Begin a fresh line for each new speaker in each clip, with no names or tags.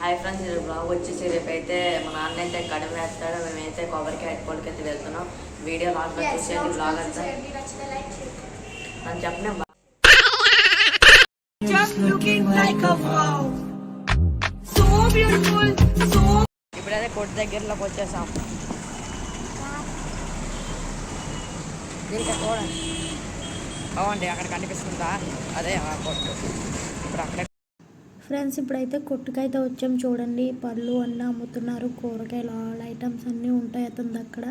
Hi friends ఇది blog వచ్చేసి రేపు అయితే మా నాన్న అయితే కడుపు వేస్తాడు మేమైతే కొబ్బరికాయ అట్టుకోడికి అయితే వెళ్తున్నాం. వీడియో లాస్ట్ చూసేయండి బ్లాగ్ అంతా. అని చెప్పిన ఇప్పుడైతే కొట్టు దగ్గరలోకి వచ్చేసాం. దీనికి చూడండి. బాగుంది అక్కడ కనిపిస్తుందా? అదే కొట్టు. ఇప్పుడు అక్కడే
ఫ్రెండ్స్ ఇప్పుడైతే కొట్టుకైతే వచ్చాం చూడండి. పళ్ళు అన్నీ అమ్ముతున్నారు. కూరగాయలు ఆల్ ఐటమ్స్ అన్నీ ఉంటాయి అతని అక్కడ.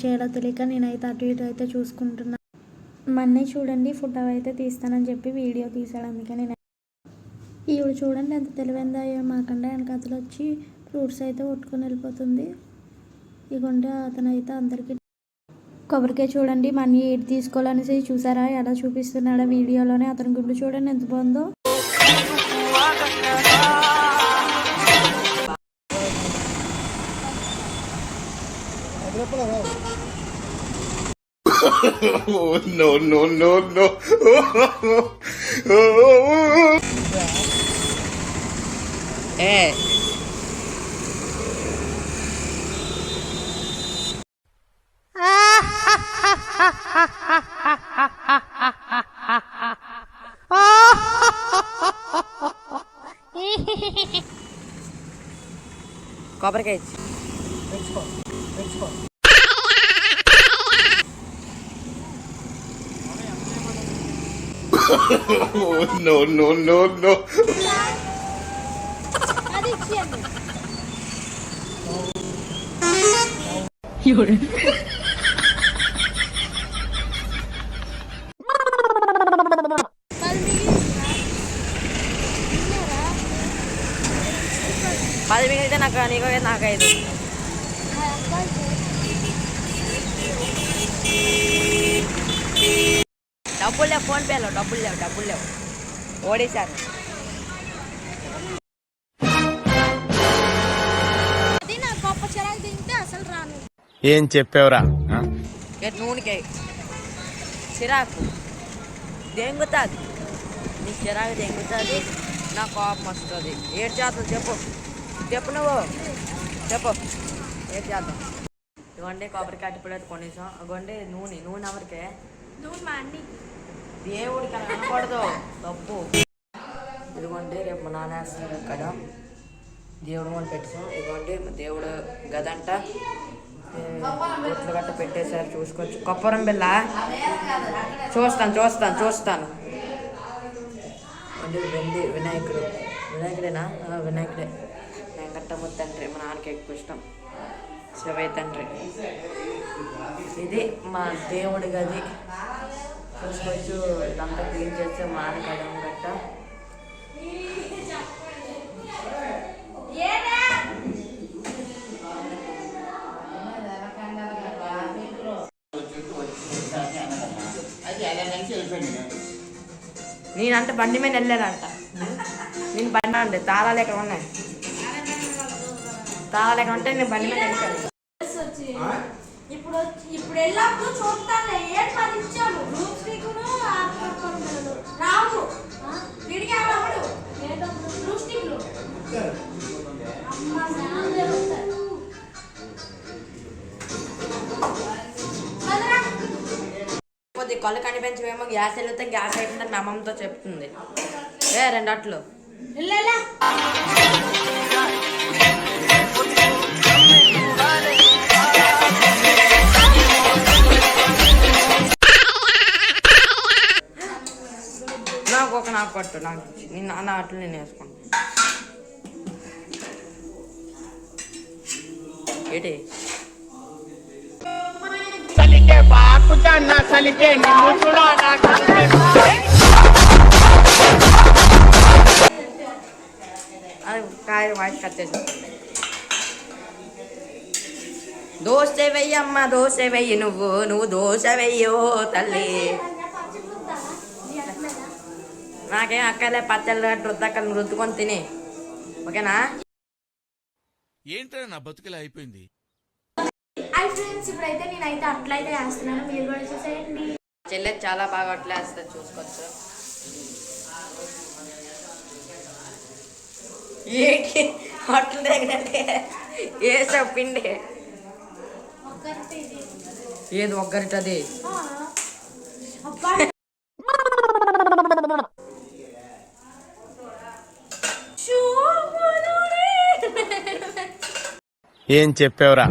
చేయడా తెలియక నేనైతే అటు ఇటు అయితే చూసుకుంటున్నా. మన్నే చూడండి చూడండి ఫోటో అయితే తీస్తానని చెప్పి వీడియో తీసాడు అందుకని నేను ఈవిడ చూడండి ఎంత తెలివైందో అయ్యో మాకంటే వెనకతలు వచ్చి ఫ్రూట్స్ అయితే కొట్టుకొని వెళ్ళిపోతుంది. ఇగొంటే అతను అయితే అందరికీ కొబ్బరికాయ చూడండి. మనీ ఏది తీసుకోవాలనేసి చూసారా? ఎలా చూపిస్తున్నాడో వీడియోలోనే. అతని గుండు చూడండి ఎంత బాగుందో.
No, no, no, no.
ఏ కొబ్బరికాయ ఇచ్చి.
Oh, no, no, no, no.
పది నాకు నీకు నాకు ఐదు డబ్బులు లేవు ఫోన్ పేలో డబ్బులు లేవు డబ్బులు లేవు. ఓడేశారు.
ఏం చెప్పావురా?
ఇక నూనెకి. చిరాకు. దెంగుతుంది. నీ చిరాకు దెంగుతుంది. నా కోపం వస్తుంది. ఏడు చేద్దాం చెప్పు. చెప్పు నువ్వు. చెప్పు. ఏడు చేద్దాం? ఇవ్వండి కొబ్బరికాయ ఇప్పుడైతే కొనేసాం. ఇవ్వండి నూనె. నూనె ఎవరికే?
నువ్వు మా అన్ని
దేవుడికి అనకూడదు. తప్పు. ఇదిగోండి రేపు మా నాన్న వేస్తున్నారు ఇక్కడ. దేవుడు మనం పెట్టాం ఇదిగోండి దేవుడు గదంట. గట్ట పెట్టేశారు చూసుకోవచ్చు. కొప్పరం బిల్ల చూస్తాను చూస్తాను చూస్తాను. అంటే వెండి వినాయకుడు. వినాయకుడేనా? వినాయకుడే. పెట్టము తండ్రి మా నాన్నకి ఎక్కువ ఇష్టం. శివయ్య తండ్రి. ఇది మా దేవుడి గది. చూసుకోవచ్చు ఇదంతా క్లీన్ చేస్తే మానకడం గట్ట నేనంటే బండి మీద వెళ్ళానంట. నేను బండి అండి తాళాలు ఎక్కడ ఉన్నాయి? ఎక్కడ ఉంటే నేను బండి మీద వెళ్ళాను
ఇప్పుడు ఇప్పుడు వెళ్ళినప్పుడు చూస్తాను ఏం పది స్టిక్ను రావు? వీడికి స్టిక్లు. వదరా.
కొద్ది కళ్ళు కనిపించవేమో గ్యాస్ వెళ్తే గ్యాస్ అయిపోయిందని మా అమ్మమ్మతో చెప్తుంది. ఏ రెండు అట్లు. నాకు పట్టు నాకు. నేను నాన్న అట్లు నేను వేసుకుంటాను ఏంటి? అది కాయ వాయిస్ కట్ చేసి దోశ వెయ్యమ్మ దోశ వెయ్యి నువ్వు నువ్వు దోశ వెయ్యో తల్లి. నాకేం అక్కలే పచ్చళ్ళు రుద్దక్కలు రుద్దుకొని తిని. ఓకేనా?
ఏంట్రా నా బతుకులా అయిపోయింది?
ఫ్రెండ్స్ ఇప్పుడైతే నేనైతే అట్లయితే వేస్తున్నాను మీరు కూడా చూసేయండి.
చెల్లె చాలా బాగా అట్లేస్తుంది చూసుకోవచ్చు. ఏంటి? అట్లు తగినట్టే ఏ చెప్పిండి ఏది ఒక్కరిటది?
ఏం చెప్పావురా?